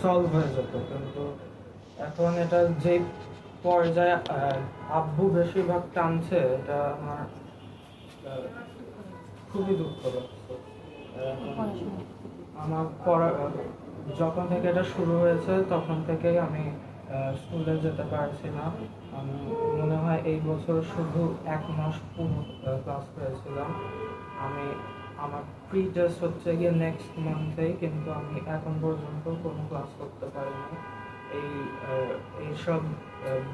Solve হয়ে যেত। কিন্তু এখন এটা যে পর্যায়ে আব্বু বেশিরভাগ টানছে, এটা আমার খুবই দুঃখ আমার পড়া, যখন থেকে এটা শুরু হয়েছে, তখন থেকেই আমি স্কুলে যেতে পারছি না। মনে হয় এই বছর শুধু এক মাস পুরো ক্লাস করেছিলাম। আমি আমার প্রি টেস্ট হচ্ছে গিয়ে নেক্সট মান্থেই কিন্তু আমি এখন পর্যন্ত কোনো ক্লাস করতে পারিনি। এই এইসব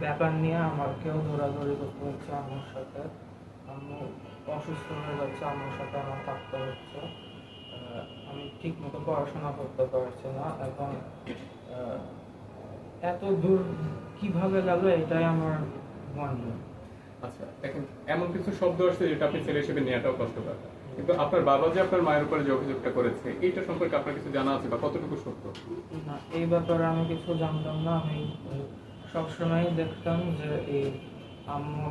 ব্যাপার নিয়ে আমাকেও দৌড়াদৌড়ি করতে হচ্ছে আমার সাথে। আমি অসুস্থ হয়ে যাচ্ছে আমার সাথে আমার থাকতে হচ্ছে। আমি ঠিক মতো পড়াশোনা করতে পারছি না আহ, এত দূর কীভাবে গেল এটাই আমার মনে আচ্ছা দেখেন এমন কিছু শব্দ আসছে যেটা আপনি ছেলে হিসেবে নেওয়াটাও কষ্টকর। কিন্তু আপনার বাবা যে আপনার মায়ের উপরে যে অভিযোগটা করেছে, এইটা সম্পর্কে আপনার কিছু জানা আছে বা কতটুকু সত্য? না, এই ব্যাপারে আমি কিছু জানতাম না। আমি সবসময় দেখতাম যে এই আম্মু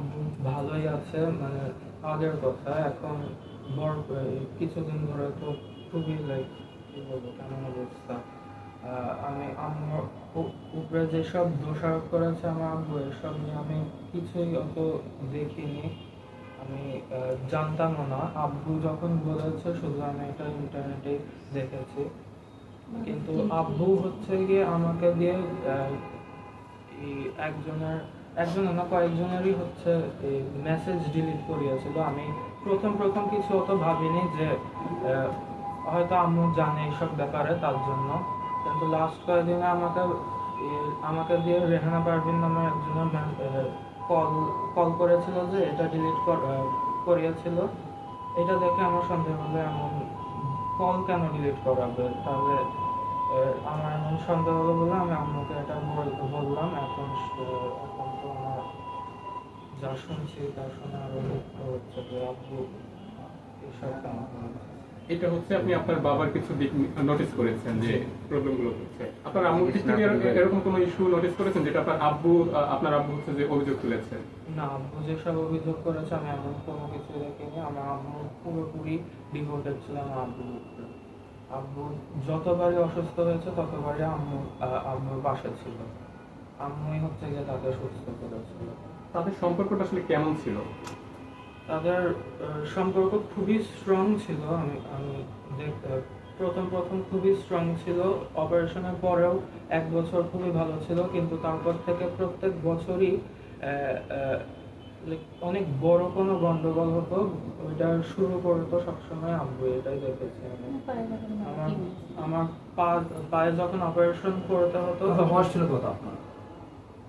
ভালোই আছে মানে আগের কথা, এখন বড় কিছুদিন ধরে তো খুবই লাইক কি বলব, কেমন অবস্থা। আমি আম্মুর উপরে যেসব দোষারোপ করেছে আমার আব্বু, এসব নিয়ে আমি কিছুই অত দেখিনি। আমি জানতামও না। আব্বু যখন বলেছে শুধু আমি এটা ইন্টারনেটে দেখেছি। কিন্তু আব্বু হচ্ছে গিয়ে আমাকে দিয়ে একজনের একজনের না কয়েকজনেরই হচ্ছে এই মেসেজ ডিলিট করিয়েছিল। আমি প্রথম প্রথম কিছু অত ভাবিনি যে আহ, হয়তো আম্মু জানে এইসব ব্যাপারে তার জন্য। কিন্তু লাস্ট কয়েকদিনে আমাকে আমাকে দিয়ে রেহানা পারভিন নামে একজনের কল কল করেছিল যে এটা ডিলিট করিয়েছিল। এটা দেখে আমার সন্দেহ হলো এমন কল কেন ডিলিট করাবে? তাহলে আমার এমন সন্দেহ হলো বলে আমি আম্মুকে এটা বললাম। এখন এখন তো আমার যা শুনছি তা শুনে দুঃখ হচ্ছে যে আব্বু এসব কেন। এটা হচ্ছে আপনি আপনার বাবার কিছু দিক নোটিস করেছেন যে প্রবলেমগুলো হচ্ছে। আপনার আম্মুর দিক থেকে এরকম কোনো ইস্যু নোটিস করেছেন যেটা আপনার আব্বু আপনার আব্বু হচ্ছে যে অভিযোগ তুলেছে না আব্বু যেসব অভিযোগ করেছে আমি এমন কোনো কিছু দেখিনি। আমার আম্মু পুরোপুরি ডিভোটেড ছিল আমার আব্বু যতবারই অসুস্থ হয়েছে ততবারই আম্মু আব্বুর পাশে ছিল। আম্মুই হচ্ছে গিয়ে তাকে সুস্থ করেছিল। তাদের সম্পর্কটা আসলে কেমন ছিল? তাদের সম্পর্ক খুবই স্ট্রং ছিল। আমি আমি প্রথম প্রথম খুবই স্ট্রং ছিল। অপারেশনের পরেও এক বছর খুবই ভালো ছিল। কিন্তু তারপর থেকে প্রত্যেক বছরই আহ, আহ, অনেক বড় কোনো গন্ডগোল হতো। ওইটা শুরু করতো সবসময় আব্বু এটাই দেখেছি আমি। আমার আমার পা পায়ে যখন অপারেশন করতে হতো তখন বয়স ছিল কত আপনার?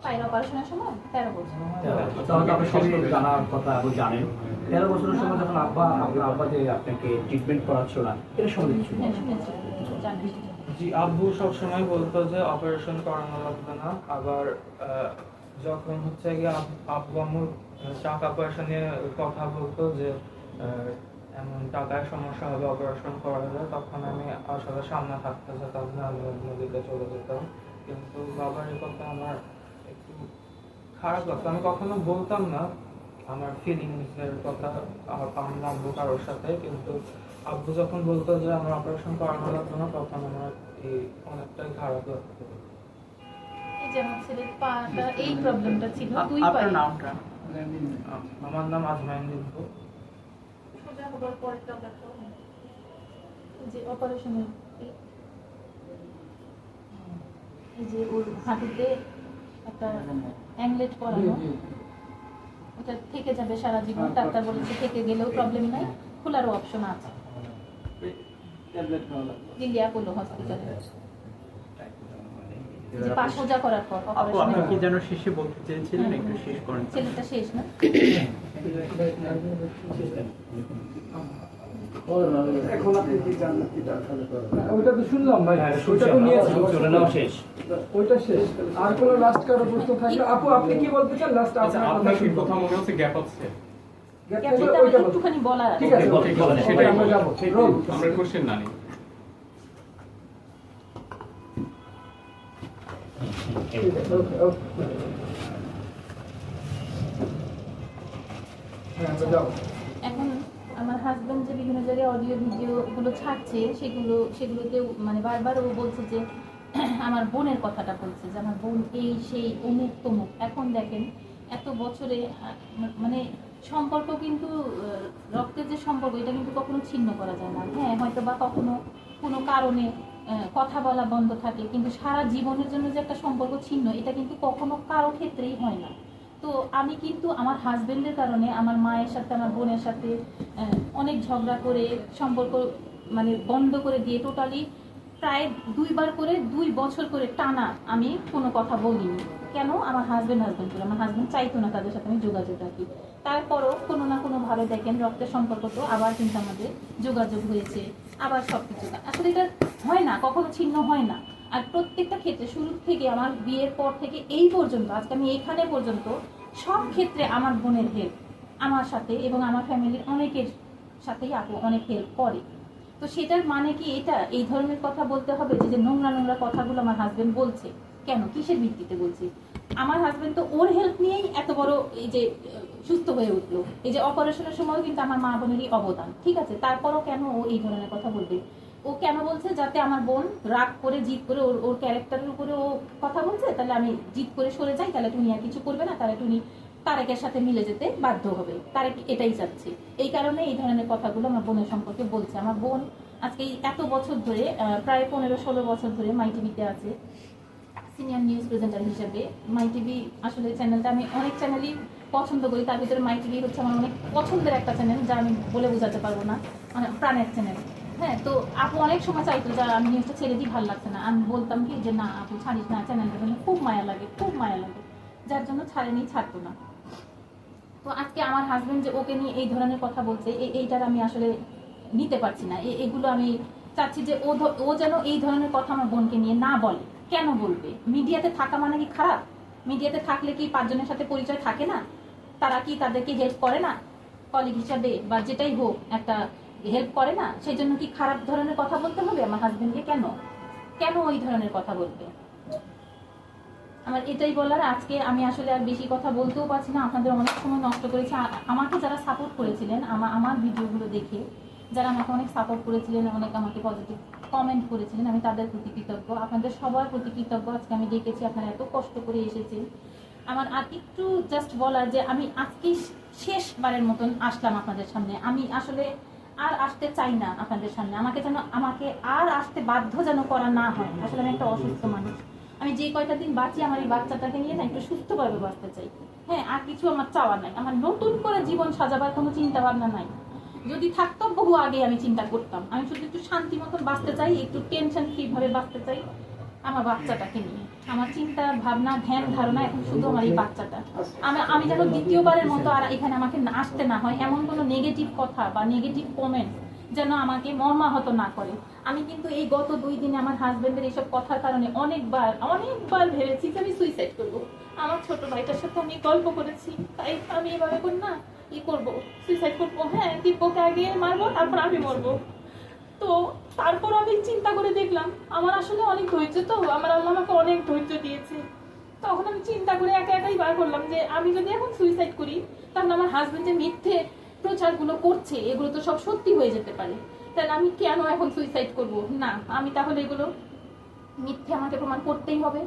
পায়ের অপারেশনের সময় তেরো বছর। তাহলে আপনি সবই জানার কথা আপনি জানেন। তেরো বছরের সময় যখন আব্বা আপনার আব্বা যে আপনাকে ট্রিটমেন্ট করাচ্ছিল না এটা সম্বন্ধে কিছু হ্যাঁ, জি আব্বু সবসময় বলতো যে অপারেশন করানো লাগবে না। আবার যখন হচ্ছে গিয়ে আব্বু আম্মুর টাকা পয়সা নিয়ে কথা বলতো যে আহ, এমন টাকায় সমস্যা হবে অপারেশন করালে তখন আমি আসলে সামনে থাকতে যেতাম না আমি নদীতে চলে যেতাম। কিন্তু বাবার এই কথা আমার একটু খারাপ লাগতো। আমি কখনো বলতাম না আমার ফিলিংস এর কথা আমার আব্বু কারোর সাথে কিন্তু আব্বু যখন বলতো যে আমার অপারেশন করানো লাগবে না তখন আমার এই অনেকটাই খারাপ লাগতো। এই যে আমার ছেলের পাটা এই প্রবলেমটা ছিল আপনার নামটা? আমার নাম আজমাইন দিব্য সোজা হবার পরেরটা দেখো। এই যে অপারেশনের এই- এই যে ওর হাঁটুতে একটা অ্যাংলেট পরানো। ওটা থেকে যাবে সারা জীবন। ডাক্তার বলেছে থেকে গেলেও প্রবলেম নাই। খোলারও অপশন আছে। লিলিয়া পোলো হসপিটালে যে পা করার পর আপনি কি যেন শেষে বলতে চেয়েছিলেন একটু শেষ করেন। ছেলেটা শেষ না। এখন আপনি কি জানেন ওইটা তো শুনলাম ভাই হ্যাঁ, ওইটা তো নিয়েছি চলে শেষ। ওইটা শেষ। আর কোনো লাস্ট কারও প্রশ্ন থাকলে? আপু আপনি কি বলতে চান? লাস্ট আচ্ছা আপনার আপনার কথা কি শুনব মনে হচ্ছে? গ্যাপ আছে। একটুখানি বলার ঠিক আছে। সেটাই আমরা যাব। আমরা কোশ্চেন না নিই। ঠিক আছে ওকে হাজবেন্ড যে বিভিন্ন জায়গায় অডিও ভিডিও গুলো ছাড়ছে, সেগুলো সেগুলোতেও মানে বারবার ও বলছে যে, আমার বোনের কথাটা বলছে যে, আমার বোন এই, সেই, অমুক, তমুক। এখন দেখেন, এত বছরে মানে সম্পর্ক কিন্তু রক্তের যে সম্পর্ক, এটা কিন্তু কখনো ছিন্ন করা যায় না। হ্যাঁ হয়তো বা কখনো কোনো কারণে কথা বলা বন্ধ থাকে, কিন্তু সারা জীবনের জন্য যে একটা সম্পর্ক ছিন্ন, এটা কিন্তু কখনো কারও ক্ষেত্রেই হয় না। তো আমি কিন্তু আমার হাজবেন্ডের কারণে, আমার মায়ের সাথে, আমার বোনের সাথে অনেক ঝগড়া করে, সম্পর্ক মানে বন্ধ করে দিয়ে টোটালি প্রায় দুইবার করে দুই বছর করে টানা আমি কোনো কথা বলিনি। কেন? আমার হাজব্যান্ড হাজবেন্ড করে। আমার হাজব্যান্ড চাইতো না তাদের সাথে আমি যোগাযোগ রাখি। তারপরও কোনো না কোনো ভাবে দেখেন, রক্তের সম্পর্ক তো আবার কিন্তু আমাদের যোগাযোগ হয়েছে, আবার সব কিছু আসলে এটা হয় না, কখনো ছিন্ন হয় না। আর প্রত্যেকটা ক্ষেত্রে শুরু থেকে আমার বিয়ের পর থেকে এই পর্যন্ত, আজকে আমি এখানে পর্যন্ত সব ক্ষেত্রে আমার বোনের হেল্প আমার সাথে এবং আমার ফ্যামিলির অনেকের সাথেই আপু অনেক হেল্প করে। তো সেটার মানে কি এটা? এই ধরনের কথা বলতে হবে যে নোংরা নোংরা কথাগুলো আমার হাজবেন্ড বলছে। কেন? কিসের ভিত্তিতে বলছে? আমার হাজবেন্ড তো ওর হেল্প নিয়েই এত বড় এই যে, সুস্থ হয়ে উঠল। এই যে অপারেশনের সময়ও কিন্তু আমার মা বোনেরই অবদান, ঠিক আছে? তারপরও কেন ও এই ধরনের কথা বলবে? ও কেন বলছে? যাতে আমার বোন রাগ করে, জিদ করে ওর ওর ক্যারেক্টারের উপরে ও কথা বলছে? তাহলে আমি জিদ করে সরে যাই, তাহলে তুমি আর কিছু করবে না, তাহলে তুমি তারেকের সাথে মিলে যেতে বাধ্য হবে। তারেক এটাই চাচ্ছে। এই কারণে এই ধরনের কথাগুলো আমার বোনের সম্পর্কে বলছে। আমার বোন আজকে এত বছর ধরে প্রায় পনেরো ষোলো বছর ধরে মাই টিভিতে আছে। সিনিয়র নিউজ প্রেজেন্টার হিসেবে মাই টিভি আসলে চ্যানেলটা আমি অনেক চ্যানেলই পছন্দ করি। তার ভিতরে মাই টিভি হচ্ছে আমার অনেক পছন্দের একটা চ্যানেল যা আমি বলে বোঝাতে পারব না। মানে প্রাণের চ্যানেল হ্যাঁ তো আপু অনেক সময় চাইতো যে আমি নিউজটা ছেড়ে দিই, ভালো লাগছে না। আমি বলতাম কি যে, না আপু, ছাড়িস না। চ্যানেলটা খুব মায়া লাগে, খুব মায়া লাগে। যার জন্য ছাড়েনি, ছাড়তো না। তো আজকে আমার হাজব্যান্ড যে ওকে নিয়ে এই ধরনের কথা বলছে এই- এইটার আমি আসলে নিতে পারছি না। এগুলো আমি চাচ্ছি যে ও ও যেন এই ধরনের কথা আমার বোনকে নিয়ে না বলে। কেন বলবে? মিডিয়াতে থাকা মানে কি খারাপ? মিডিয়াতে থাকলে কি পাঁচজনের সাথে পরিচয় থাকে না? তারা কি তাদেরকে হেল্প করে না? কলিগ হিসাবে বা যেটাই হোক, একটা হেল্প করে না? সেই জন্য কি খারাপ ধরনের কথা বলতে হবে আমার হাজব্যান্ডকে কেন? কেন ওই ধরনের কথা বলবে? আমার এটাই বলার, আজকে আমি আসলে আর বেশি কথা বলতেও পারছি না, আপনাদের অনেক সময় নষ্ট করেছি। আমাকে যারা সাপোর্ট করেছিলেন আমার আমার ভিডিওগুলো দেখে যারা আমাকে অনেক সাপোর্ট করেছিলেন, অনেক আমাকে পজিটিভ কমেন্ট করেছিলেন, আমি তাদের প্রতি কৃতজ্ঞ। আপনাদের সবার প্রতি কৃতজ্ঞ। আজকে আমি ডেকেছি, আপনারা এত কষ্ট করে এসেছেন। আমার আর একটু জাস্ট বলার যে, আমি আজকে শেষবারের মতন আসলাম আপনাদের সামনে। আমি আসলে আর আসতে চাই না আপনাদের সামনে। আমাকে যেন, আমাকে আর আসতে বাধ্য যেন করা না হয়। আসলে আমি একটা অসুস্থ মানুষ। আমি যে কয়টা দিন বাঁচি, আমার এই বাচ্চাটাকে নিয়ে না একটু সুস্থভাবে বাঁচতে চাই। হ্যাঁ আর কিছু আমার চাওয়ার নাই। আমার নতুন করে জীবন সাজাবার কোনো চিন্তা ভাবনা নাই। যদি থাকতো বহু আগে আমি চিন্তা করতাম। আমি শুধু একটু শান্তি মতন বাঁচতে চাই, একটু টেনশন ফ্রি ভাবে বাঁচতে চাই আমার বাচ্চাটাকে নিয়ে। আমার চিন্তা, ভাবনা, ধ্যান, ধারণা এখন শুধু আমার এই বাচ্চাটা। আমি আমি যেন দ্বিতীয়বারের মতো আর এখানে আমাকে আসতে না হয়, এমন কোনো নেগেটিভ কথা বা নেগেটিভ কমেন্ট যেন আমাকে মর্মাহত না করে। আমি কিন্তু এই গত দুই দিনে আমার হাজবেন্ডের এইসব কথার কারণে অনেকবার অনেকবার ভেবেছি যে আমি সুইসাইড করব। আমার ছোট ভাইটার সাথে আমি গল্প করেছি, তাই আমি এভাবে করি না, ই করব। সুইসাইড করব হ্যাঁ দিব্যকে আগে মারবো, তারপর আমি মরবো। তো তারপর আমি চিন্তা করে দেখলাম, আমার আসলে অনেক ধৈর্য তো, আমার আল্লাহ আমাকে অনেক ধৈর্য দিয়েছে। তখন আমি চিন্তা করে একা একাই বার করলাম যে আমি যদি এখন সুইসাইড করি, তাহলে আমার হাজবেন্ড যে মিথ্যে প্রচারগুলো করছে, এগুলো তো সব সত্যি হয়ে যেতে পারে। তাহলে আমি কেন এখন সুইসাইড করব? না, আমি তাহলে এগুলো মিথ্যে আমাকে প্রমাণ করতেই হবে।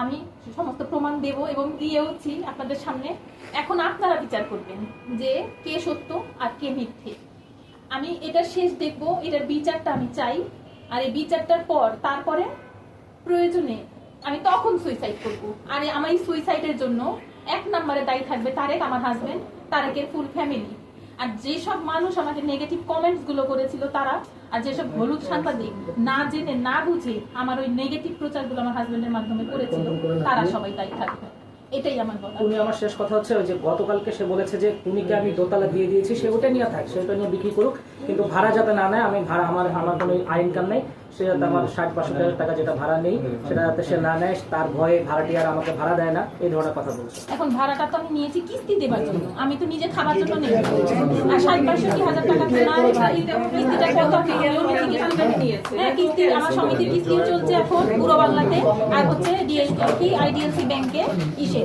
আমি সমস্ত প্রমাণ দেব এবং দিয়েওছি আপনাদের সামনে। এখন আপনারা বিচার করবেন যে কে সত্য আর কে মিথ্যে। আমি এটার শেষ দেখব, এটার বিচারটা আমি চাই। আর এই বিচারটার পর, তারপরে প্রয়োজনে আমি তখন সুইসাইড করব। আর, আমার এই সুইসাইডের জন্য এক নম্বরে দায়ী থাকবে তারেক, আমার হাজবেন্ড তারেকের ফুল ফ্যামিলি আর যেসব মানুষ আমাকে নেগেটিভ কমেন্টসগুলো করেছিল তারা, আর যেসব হলুদ সাংবাদিক না জেনে, না বুঝে আমার ওই নেগেটিভ প্রচারগুলো আমার হাজবেন্ডের মাধ্যমে করেছিল, তারা সবাই তাই থাকবে। এটাই আমার বলা উনি আমার শেষ কথা হচ্ছে যে গতকালকে সে বলেছে যে কুনিকে আমি দোতলা দিয়ে দিয়েছি, সে ওটা নিয়ে থাক, সে ওটা নিয়ে বিক্রি করুক, কিন্তু ভাড়া যাতে না নেয়, আমি ভাড়া, আমার আমার কোনো আইনকাম ইনকাম নেই। সে যাতে আমার ষাট পাঁচষট্টি হাজার টাকা যেটা ভাড়া নেই সেটা যাতে সে না নেয় তার ভয়ে ভাড়াটি আর আমাকে ভাড়া দেয় না এই ধরনের কথা বলছে এখন ভাড়াটা তো আমি নিয়েছি কিস্তি দেবার জন্য আমি তো নিজে খাবার জন্য নেই আর ষাট বাষট্টি হাজার টাকা তো না কিস্তিটা কত হ্যাঁ কিস্তি আমার সমিতির কিস্তিও চলছে এখন পুরো বাংলাতে আর হচ্ছে ডিএল কি আইডিএলসি ব্যাংকে ইসে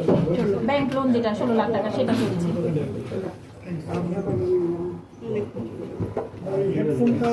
ব্যাংক লোন যেটা ষোলো লাখ টাকা সেটা চলছে হেডফোনটা